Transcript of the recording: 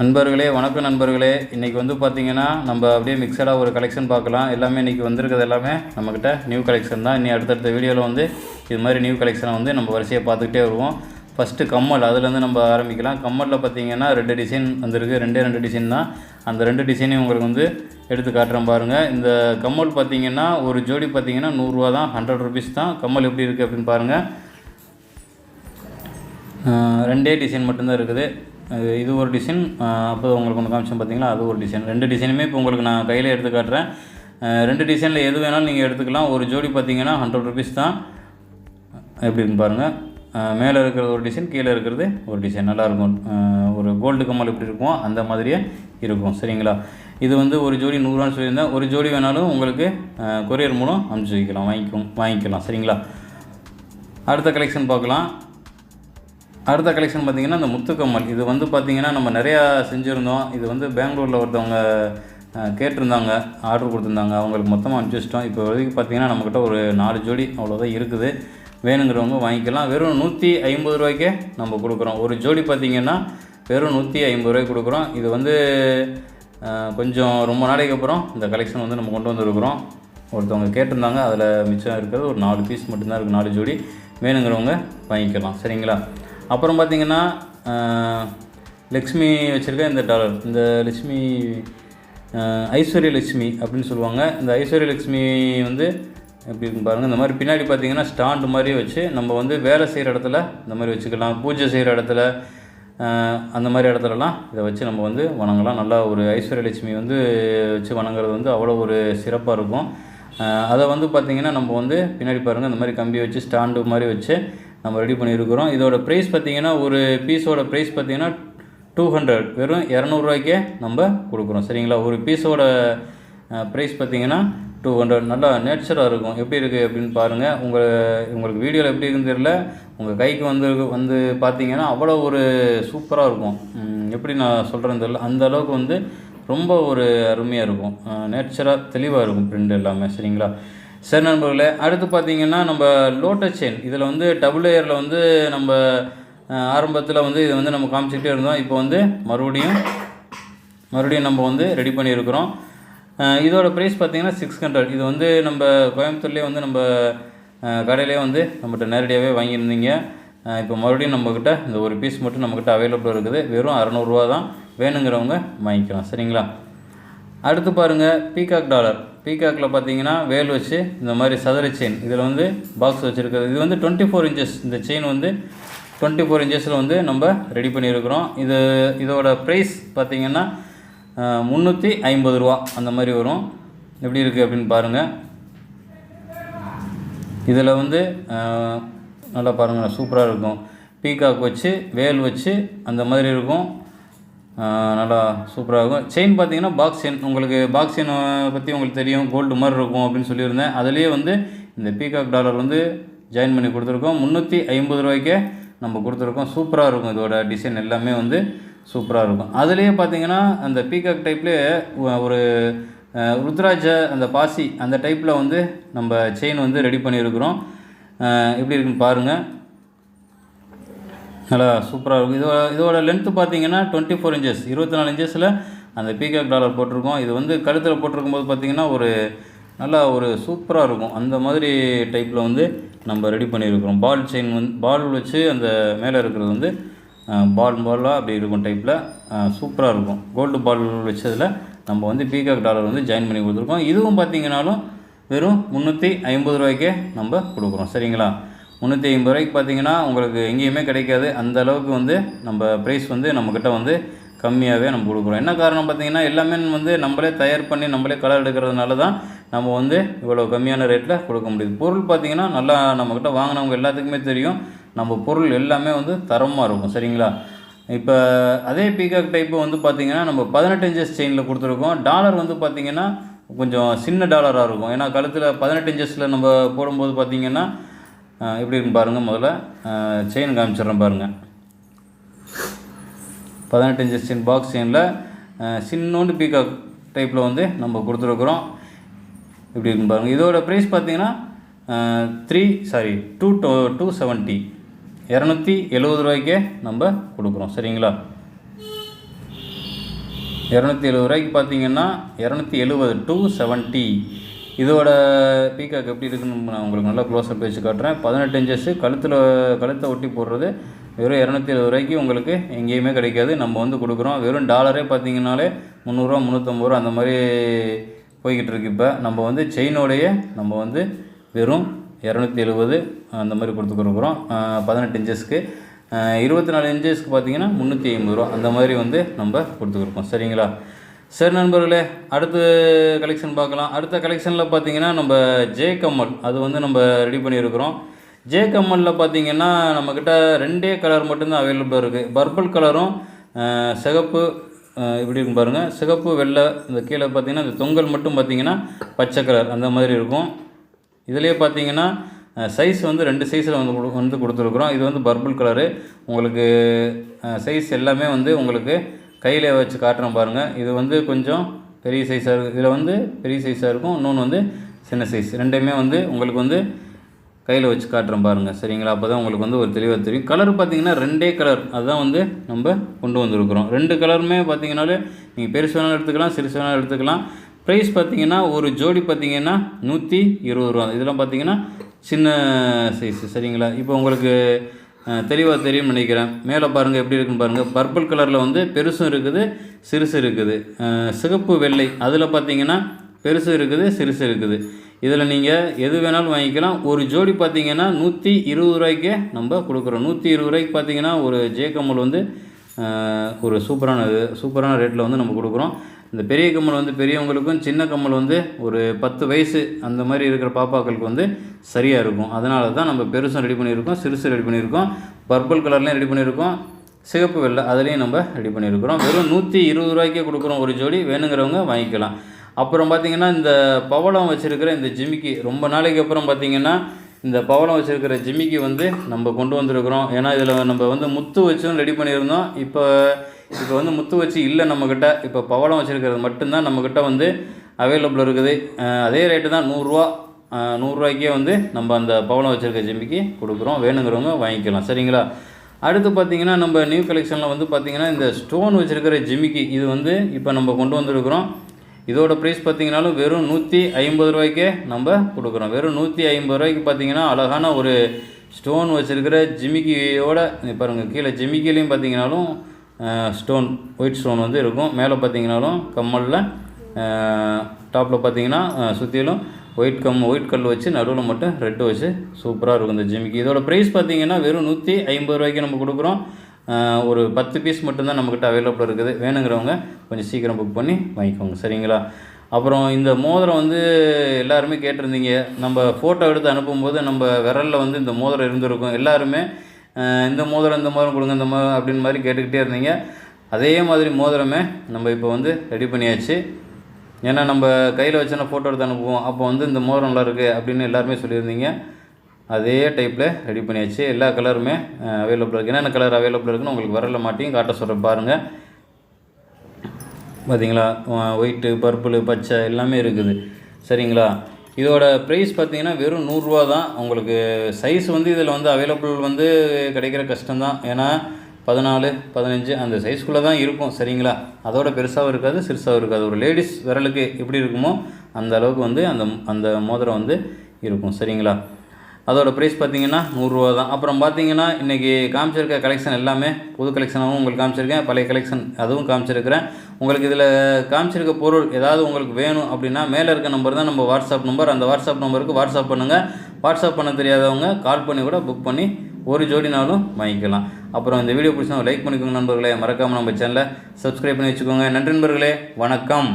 நண்பர்களே வணக்கம் நண்பர்களே. இன்றைக்கி வந்து பார்த்திங்கன்னா நம்ம அப்படியே மிக்சடாக ஒரு கலெக்ஷன் பார்க்கலாம். எல்லாமே இன்றைக்கி வந்திருக்கிறது எல்லாமே நம்மக்கிட்ட நியூ கலெக்ஷன் தான். இனி அடுத்தடுத்த வீடியோவில் வந்து இது மாதிரி நியூ கலெக்ஷனை வந்து நம்ம வரிசையாக பார்த்துக்கிட்டே வருவோம். ஃபஸ்ட்டு கம்மல் அதுலேருந்து நம்ம ஆரம்பிக்கலாம். கம்மலில் பார்த்தீங்கன்னா ரெண்டு டிசைன் வந்திருக்கு. ரெண்டே ரெண்டு டிசைன் தான். அந்த ரெண்டு டிசைனையும் உங்களுக்கு வந்து எடுத்து காட்டுறேன் பாருங்கள் இந்த கம்மல் பார்த்தீங்கன்னா ஒரு ஜோடி பார்த்தீங்கன்னா நூறுரூவா தான். ஹண்ட்ரட் ருபீஸ் தான். கம்மல் எப்படி இருக்குது அப்படின்னு பாருங்கள் ரெண்டே டிசைன் மட்டும்தான் இருக்குது. இது ஒரு டிசைன் அப்போ உங்களுக்கு ஒன்று காமிச்சோம் பார்த்தீங்களா அது ஒரு டிசைன் ரெண்டு டிசைனுமே இப்போ உங்களுக்கு நான் கையில் எடுத்து காட்டுறேன். ரெண்டு டிசைனில் எது வேணாலும் நீங்கள் எடுத்துக்கலாம். ஒரு ஜோடி பார்த்தீங்கன்னா ஹண்ட்ரட் ருபீஸ் தான். எப்படின்னு பாருங்கள் மேலே இருக்கிறது ஒரு டிசைன் கீழே இருக்கிறது ஒரு டிசைன் நல்லாயிருக்கும் ஒரு கோல்டு கம்மல் எப்படி இருக்கும் அந்த மாதிரியே இருக்கும். சரிங்களா? இது வந்து ஒரு ஜோடி நூறுரூவான்னு சொல்லியிருந்தேன். ஒரு ஜோடி வேணாலும் உங்களுக்கு கொரியர் மூலம் அனுப்பிச்சி வைக்கலாம். வாங்கிக்கும் வாங்கிக்கலாம். சரிங்களா? அடுத்த கலெக்ஷன் பார்க்கலாம். அடுத்த கலெக்ஷன் பார்த்தீங்கன்னா இந்த முத்துக்கம்மல். இது வந்து பார்த்தீங்கன்னா நம்ம நிறையா செஞ்சுருந்தோம். இது வந்து பெங்களூரில் ஒருத்தவங்க கேட்டிருந்தாங்க. ஆர்டர் கொடுத்துருந்தாங்க. அவங்களுக்கு மொத்தமாக அனுப்பிச்சி வச்சிட்டோம் இப்போ வரைக்கும் பார்த்தீங்கன்னா நம்மக்கிட்ட ஒரு நாலு ஜோடி அவ்வளோதான் இருக்குது. வேணுங்கிறவங்க வாங்கிக்கலாம். வெறும் நூற்றி ஐம்பது ரூபாய்க்கே நம்ம கொடுக்குறோம். ஒரு ஜோடி பார்த்தீங்கன்னா வெறும் நூற்றி ஐம்பது ரூபாய்க்கு கொடுக்குறோம். இது வந்து கொஞ்சம் ரொம்ப நாளைக்கு அப்புறம் இந்த கலெக்ஷன் வந்து நம்ம கொண்டு வந்திருக்கிறோம். ஒருத்தவங்க கேட்டிருந்தாங்க. அதில் மிச்சம் இருக்கிறது ஒரு நாலு பீஸ் மட்டும்தான் இருக்குது நாலு ஜோடி. வேணுங்கிறவங்க வாங்கிக்கலாம். சரிங்களா? அப்புறம் பார்த்தீங்கன்னா லக்ஷ்மி வச்சுருக்க இந்த டாலர் இந்த லக்ஷ்மி ஐஸ்வர்ய லட்சுமி அப்படின்னு சொல்லுவாங்க. இந்த ஐஸ்வர்ய லட்சுமி வந்து எப்படி பாருங்கள் இந்த மாதிரி பின்னாடி பார்த்தீங்கன்னா ஸ்டாண்டு மாதிரி வச்சு நம்ம வந்து வேலை செய்கிற இடத்துல இந்த மாதிரி வச்சுக்கலாம். பூஜை செய்கிற இடத்துல அந்த மாதிரி இடத்துலலாம் இதை வச்சு நம்ம வந்து வணங்கலாம். நல்லா ஒரு ஐஸ்வர்ய லட்சுமி வந்து வச்சு வணங்குறது வந்து அவ்வளோ ஒரு சிறப்பாக இருக்கும். அதை வந்து பார்த்திங்கன்னா நம்ம வந்து பின்னாடி பாருங்கள் இந்த மாதிரி கம்பி வச்சு ஸ்டாண்டு மாதிரி வச்சு நம்ம ரெடி பண்ணியிருக்கிறோம். இதோட ப்ரைஸ் பார்த்திங்கன்னா ஒரு பீஸோட ப்ரைஸ் பார்த்திங்கன்னா டூ ஹண்ட்ரட் வெறும் இரநூறுவாய்க்கே நம்ம கொடுக்குறோம். சரிங்களா? ஒரு பீஸோட ப்ரைஸ் பார்த்தீங்கன்னா டூ ஹண்ட்ரட் நல்லா நேச்சராக இருக்கும். எப்படி இருக்குது அப்படின்னு பாருங்கள் உங்கள் உங்களுக்கு வீடியோவில் எப்படி இருக்குன்னு தெரியல. உங்கள் கைக்கு வந்து வந்து பார்த்தீங்கன்னா அவ்வளோ ஒரு சூப்பராக இருக்கும். எப்படி நான் சொல்கிறேன்னு தெரியல. அந்த அளவுக்கு வந்து ரொம்ப ஒரு அருமையாக இருக்கும். நேச்சராக தெளிவாக இருக்கும் பிரிண்ட் எல்லாமே. சரிங்களா? சரி நண்பர்களே அடுத்து பார்த்தீங்கன்னா நம்ம லோட்டஸ் செயின் இதில் வந்து டபுள் ஏரில் வந்து நம்ம ஆரம்பத்தில் வந்து இதை வந்து நம்ம காமிச்சிக்கிட்டே இருந்தோம். இப்போ வந்து மறுபடியும் மறுபடியும் நம்ம வந்து ரெடி பண்ணியிருக்கிறோம். இதோடய இதோட ப்ரைஸ் பார்த்தீங்கன்னா சிக்ஸ் ஹண்ட்ரட் இது வந்து நம்ம கோயம்புத்தூர்லேயே வந்து நம்ம கடையிலேயே கடையிலே வந்து நம்மகிட்ட நேரடியாகவே வாங்கியிருந்தீங்க. இப்போ மறுபடியும் நம்மக்கிட்ட இந்த ஒரு பீஸ் மட்டும் நம்மக்கிட்ட அவைலபிள் இருக்குது. வெறும் அறநூறுவா தான் வேணுங்கிறவங்க வாங்கிக்கலாம். சரிங்களா? அடுத்து பாருங்கள் பீகாக் டாலர் பீகாக்கில் பார்த்தீங்கன்னா வேல் வச்சு இந்த மாதிரி சதுர செயின் இதில் வந்து பாக்ஸ் வச்சுருக்குது இது வந்து டுவெண்ட்டி ஃபோர் இன்ச்சஸ் இந்த செயின் வந்து டுவெண்ட்டி ஃபோர் இன்ச்சஸில் வந்து நம்ம ரெடி பண்ணியிருக்கிறோம். இது இதோட ப்ரைஸ் பார்த்தீங்கன்னா முந்நூற்றி ஐம்பது ரூபா. அந்த மாதிரி வரும். எப்படி இருக்குது அப்படின்னு பாருங்கள் இதில் வந்து நல்லா பாருங்கள் சூப்பராக இருக்கும். பீகாக் வச்சு வேல் வச்சு அந்த மாதிரி இருக்கும். நல்லா சூப்பராக இருக்கும். செயின் பார்த்தீங்கன்னா பாக்ஸ் செயின் உங்களுக்கு பாக்ஸ் செயின் பற்றி உங்களுக்கு தெரியும். கோல்டு மாதிரி இருக்கும் அப்படின்னு சொல்லியிருந்தேன். அதுலேயே வந்து இந்த பீகாக் டாலர் வந்து ஜாயின் பண்ணி கொடுத்துருக்கோம். முந்நூற்றி ஐம்பது ரூபாய்க்கே நம்ம கொடுத்துருக்கோம். சூப்பராக இருக்கும் இதோட டிசைன் எல்லாமே வந்து சூப்பராக இருக்கும். அதுலேயே பார்த்தீங்கன்னா அந்த பீகாக் டைப்லேயே ஒரு ருத்ராஜ அந்த பாசி அந்த டைப்பில் வந்து நம்ம செயின் வந்து ரெடி பண்ணியிருக்கிறோம். எப்படி இருக்குன்னு பாருங்கள் நல்லா சூப்பராக இருக்கும். இதோட இதோட லென்த்து பார்த்தீங்கன்னா டுவெண்ட்டி ஃபோர் இன்ச்சஸ் இருபத்தி நாலு இன்ச்சஸில் அந்த பீகாக் டாலர் போட்டிருக்கோம். இது வந்து கழுத்தில் போட்டிருக்கும் போது பார்த்தீங்கன்னா ஒரு நல்லா ஒரு சூப்பராக இருக்கும். அந்த மாதிரி டைப்பில் வந்து நம்ம ரெடி பண்ணியிருக்கிறோம். பால் செயின் வந்து பால் வச்சு அந்த மேலே இருக்கிறது வந்து பால் பாலாக அப்படி இருக்கும் டைப்பில் சூப்பராக இருக்கும். கோல்டு பால் வச்சதில் நம்ம வந்து பீகாக் டாலர் வந்து ஜாயின் பண்ணி கொடுத்துருக்கோம். இதுவும் பார்த்தீங்கன்னாலும் வெறும் முந்நூற்றி ஐம்பது ரூபாய்க்கே நம்ம கொடுக்குறோம். சரிங்களா? முந்நூற்றி ஐம்பது ரூபாய்க்கு பார்த்தீங்கன்னா உங்களுக்கு எங்கேயுமே கிடைக்காது. அந்த அளவுக்கு வந்து நம்ம ப்ரைஸ் வந்து நம்மக்கிட்ட வந்து கம்மியாகவே நம்ம கொடுக்குறோம். என்ன காரணம் பார்த்தீங்கன்னா எல்லாமே வந்து நம்மளே தயார் பண்ணி நம்மளே கலர் எடுக்கிறதுனால தான் நம்ம வந்து இவ்வளோ கம்மியான ரேட்டில் கொடுக்க முடியுது. பொருள் பார்த்திங்கன்னா நல்லா நம்மக்கிட்ட வாங்கினவங்க எல்லாத்துக்குமே தெரியும். நம்ம பொருள் எல்லாமே வந்து தரமாக இருக்கும். சரிங்களா? இப்போ அதே பீகாக் டைப்பு வந்து பார்த்திங்கன்னா நம்ம பதினெட்டு இன்ச்சஸ் செயினில் கொடுத்துருக்கோம். டாலர் வந்து பார்த்திங்கன்னா கொஞ்சம் சின்ன டாலராக இருக்கும். ஏன்னா கழுத்தில் பதினெட்டு இன்ச்சஸில் நம்ம போடும்போது பார்த்தீங்கன்னா எப்படி இருக்குன்னு பாருங்கள் முதல்ல செயின் காமிச்சிடுறேன் பாருங்கள் பதினெட்டு இன்ச்சஸ் செயின் பாக்ஸ் செயினில் சின்னோண்டு பீகாக் டைப்பில் வந்து நம்ம கொடுத்துருக்குறோம். இப்படி இருக்குன்னு பாருங்கள் இதோட ப்ரைஸ் பார்த்தீங்கன்னா three sorry two two two seventy இரநூத்தி எழுபது ரூபாய்க்கே நம்ம கொடுக்குறோம். சரிங்களா? இரநூத்தி எழுபது ரூபாய்க்கு பார்த்தீங்கன்னா இரநூத்தி எழுபது டூ செவன்ட்டி இதோட பீகாக் எப்படி இருக்குன்னு நான் உங்களுக்கு நல்லா க்ளோஸ்அப் வச்சு காட்டுறேன். பதினெட்டு இன்ச்சஸ்ஸு கழுத்தில் கழுத்தை ஒட்டி போடுறது. வெறும் இரநூத்தி எழுபது ரூபாய்க்கு உங்களுக்கு எங்கேயுமே கிடைக்காது. நம்ம வந்து கொடுக்குறோம். வெறும் டாலரே பார்த்தீங்கன்னாலே முந்நூறுரூவா முந்நூற்றம்பது ரூபா அந்த மாதிரி போய்கிட்டு இருக்கு இப்போ. நம்ம வந்து செயினோடைய நம்ம வந்து வெறும் இரநூத்தி எழுபது அந்த மாதிரி கொடுத்துக்கிறோம் பதினெட்டு இன்ச்சஸ்க்கு இருபத்தி நாலு இன்ச்சஸ்க்கு பார்த்தீங்கன்னா முந்நூற்றி ஐம்பது ரூபா அந்த மாதிரி வந்து நம்ம கொடுத்துருக்கோம் சரிங்களா? சரி நண்பர்களே அடுத்த கலெக்ஷன் பார்க்கலாம். அடுத்த கலெக்ஷனில் பார்த்தீங்கன்னா நம்ம ஜே கம்மல் அது வந்து நம்ம ரெடி பண்ணியிருக்கிறோம். ஜே கம்மலில் பார்த்தீங்கன்னா நம்மக்கிட்ட ரெண்டே கலர் மட்டும்தான் அவைலபிளாக இருக்குது பர்பிள் கலரும் சிகப்பு இப்படி இருக்கும் பாருங்கள் சிகப்பு வெள்ளை இந்த கீழே பார்த்தீங்கன்னா இந்த தொங்கல் மட்டும் பார்த்தீங்கன்னா பச்சை கலர் அந்த மாதிரி இருக்கும். இதுலேயே பார்த்தீங்கன்னா சைஸ் வந்து ரெண்டு சைஸில் வந்து கொடு- வந்து கொடுத்துருக்குறோம். இது வந்து பர்பிள் கலரு உங்களுக்கு சைஸ் எல்லாமே வந்து உங்களுக்கு கையில் வச்சு காட்டுறோம் பாருங்கள் இது வந்து கொஞ்சம் பெரிய சைஸாக இருக்குது இதில் வந்து பெரிய சைஸாக இருக்கும். இன்னொன்று வந்து சின்ன சைஸ் ரெண்டையுமே வந்து உங்களுக்கு வந்து கையில் வச்சு காட்டுறேன் பாருங்கள் சரிங்களா? அப்போ தான் உங்களுக்கு வந்து ஒரு தெளிவாக தெரியும். கலர் பார்த்தீங்கன்னா ரெண்டே கலர் அதுதான் வந்து நம்ம கொண்டு வந்திருக்கிறோம். ரெண்டு கலருமே பார்த்தீங்கன்னாலே நீங்கள் பெருசு வேணாலும் எடுத்துக்கலாம் சிறுசு வேணாலும் எடுத்துக்கலாம். ப்ரைஸ் பார்த்தீங்கன்னா ஒரு ஜோடி பார்த்தீங்கன்னா நூற்றி இருபது ரூபா. இதெல்லாம் பார்த்தீங்கன்னா சின்ன சைஸ் சரிங்களா? இப்போ உங்களுக்கு தெளிவாக தெரியும்னு நினைக்கிறேன். மேலே பாருங்கள் எப்படி இருக்குன்னு பாருங்கள் பர்பிள் கலரில் வந்து பெருசும் இருக்குது சிறுசு இருக்குது. சிகப்பு வெள்ளை. அதில் பார்த்தீங்கன்னா பெருசு இருக்குது சிறுசு இருக்குது. இதில் நீங்கள் எது வேணாலும் வாங்கிக்கலாம். ஒரு ஜோடி பார்த்தீங்கன்னா நூற்றி இருபது ரூபாய்க்கே நம்ம கொடுக்குறோம். நூற்றி இருபது ரூபாய்க்கு பார்த்தீங்கன்னா ஒரு ஜே கம்மல் வந்து ஒரு சூப்பரான இது சூப்பரான ரேட்டில் வந்து நம்ம கொடுக்குறோம். இந்த பெரிய கம்மல் வந்து பெரியவங்களுக்கும் சின்ன கம்மல் வந்து ஒரு பத்து வயசு அந்த மாதிரி இருக்கிற பாப்பாக்களுக்கு வந்து சரியாக இருக்கும். அதனால தான் நம்ம பெருசும் ரெடி பண்ணியிருக்கோம் சிறுசு ரெடி பண்ணியிருக்கோம் பர்பிள் கலர்லேயும் ரெடி பண்ணியிருக்கோம் சிகப்பு வெள்ளை அதுலேயும் நம்ம ரெடி பண்ணியிருக்கிறோம். வெறும் நூற்றி இருபது ரூபாய்க்கே கொடுக்குறோம் ஒரு ஜோடி வேணுங்கிறவங்க வாங்கிக்கலாம். அப்புறம் பார்த்திங்கன்னா இந்த பவளம் வச்சுருக்கிற இந்த ஜிமிக்கி ரொம்ப நாளைக்கு அப்புறம் பார்த்தீங்கன்னா இந்த பவளம் வச்சுருக்கிற ஜிமிக்கி வந்து நம்ம கொண்டு வந்திருக்கிறோம். ஏன்னா இதில் நம்ம வந்து முத்து வச்சும் ரெடி பண்ணியிருந்தோம். இப்போ இப்போ வந்து முத்து வச்சு இல்லை நம்மக்கிட்ட இப்போ பவளம் வச்சுருக்கிறது மட்டும்தான் நம்மக்கிட்ட வந்து அவைலபிள் இருக்குது. அதே ரேட்டு தான் நூறுரூவா நூறுரூவாய்க்கே வந்து நம்ம அந்த பவளம் வச்சுருக்க ஜிமிக்கி கொடுக்குறோம். வேணுங்கிறவங்க வாங்கிக்கலாம். சரிங்களா? அடுத்து பார்த்தீங்கன்னா நம்ம நியூ கலெக்ஷனில் வந்து பார்த்தீங்கன்னா இந்த ஸ்டோன் வச்சுருக்கிற ஜிமிக்கி இது வந்து இப்போ நம்ம கொண்டு வந்திருக்கிறோம். இதோட ப்ரைஸ் பார்த்திங்கனாலும் வெறும் நூற்றி ஐம்பது ரூபாய்க்கே நம்ம கொடுக்குறோம். வெறும் நூற்றி ஐம்பது ரூபாய்க்கு பார்த்தீங்கன்னா அழகான ஒரு ஸ்டோன் வச்சுருக்கிற ஜிமிக்கியோட பாருங்கள் கீழே ஜிமிக்கிலையும் பார்த்திங்கனாலும் ஸ்டோன் ஒயிட் ஸ்டோன் வந்து இருக்கும். மேலே பார்த்தீங்கன்னாலும் கம்மலில் டாப்பில் பார்த்தீங்கன்னா சுற்றிலும் ஒயிட் கம் ஒயிட் கல் வச்சு நடுவில் மட்டும் ரெட்டு வச்சு சூப்பராக இருக்கும் இந்த ஜிமிக்கு இதோட ப்ரைஸ் பார்த்தீங்கன்னா வெறும் நூற்றி ஐம்பது ரூபாய்க்கு நம்ம கொடுக்குறோம். ஒரு பத்து பீஸ் மட்டும்தான் நம்மக்கிட்ட அவைலபிள் இருக்குது. வேணுங்கிறவங்க கொஞ்சம் சீக்கிரம் புக் பண்ணி வாங்கிக்கோங்க. சரிங்களா? அப்புறம் இந்த மோதிரம் வந்து எல்லாருமே கேட்டிருந்தீங்க. நம்ம ஃபோட்டோ எடுத்து அனுப்பும்போது நம்ம விரலில் வந்து இந்த மோதிரம் இருந்திருக்கும். எல்லாருமே இந்த மோதிரம் இந்த மோதிரம் கொடுங்க இந்த மோதிரம் அப்படின்னு மாதிரி கேட்டுக்கிட்டே இருந்தீங்க. அதே மாதிரி மோதிரமே நம்ம இப்போ வந்து ரெடி பண்ணியாச்சு. ஏன்னா நம்ம கையில் வச்சோன்னா ஃபோட்டோ எடுத்து அனுப்புவோம். அப்போ வந்து இந்த மோதிரம் நல்லா இருக்குது அப்படின்னு எல்லாருமே சொல்லியிருந்தீங்க. அதே டைப்பில் ரெடி பண்ணியாச்சு. எல்லா கலருமே அவைலபிள் இருக்குது என்னென்ன கலர் அவைலபிள் இருக்குன்னு உங்களுக்கு வரல மாட்டியும் காட்ட சொல்கிற பாருங்கள் பார்த்தீங்களா ஒயிட்டு பர்பிள் பச்சை எல்லாமே இருக்குது. சரிங்களா? இதோட ப்ரைஸ் பார்த்தீங்கன்னா வெறும் நூறுரூவா தான். உங்களுக்கு சைஸ் வந்து இதில் வந்து அவைலபிள் வந்து கிடைக்கிற கஷ்டம்தான். ஏன்னா பதினாலு பதினஞ்சு அந்த சைஸ்க்குள்ளே தான் இருக்கும். சரிங்களா? அதோட பெருசாகவும் இருக்காது சிறுசாகவும் இருக்காது. ஒரு லேடிஸ் விரலுக்கு எப்படி இருக்குமோ அந்த அளவுக்கு வந்து அந்த அந்த மோதிரம் வந்து இருக்கும். சரிங்களா? அதோடய ப்ரைஸ் பார்த்தீங்கன்னா நூறுரூவா தான். அப்புறம் பார்த்தீங்கன்னா இன்றைக்கி காமிச்சிருக்க கலெக்ஷன் எல்லாமே புது கலெக்ஷனாகவும் உங்களுக்கு காமிச்சிருக்கேன். பழைய கலெக்ஷன் அதுவும் காமிச்சிருக்கிறேன். உங்களுக்கு இதில் காமிச்சிருக்க பொருள் ஏதாவது உங்களுக்கு வேணும் அப்படின்னா மேலே இருக்க நம்பர் தான் நம்ம வாட்ஸ்அப் நம்பர் அந்த வாட்ஸ்அப் நம்பருக்கு வாட்ஸ்அப் பண்ணுங்கள் வாட்ஸ்அப் பண்ண தெரியாதவங்க கால் பண்ணி கூட புக் பண்ணி ஒரு ஜோடினாலும் வாங்கிக்கலாம். அப்புறம் இந்த வீடியோ பிடிச்சா லைக் பண்ணிக்கோங்க நண்பர்களே. மறக்காமல் நம்ம சேனலை சப்ஸ்கிரைப் பண்ணி வச்சுக்கோங்க. நன்றி நண்பர்களே. வணக்கம்.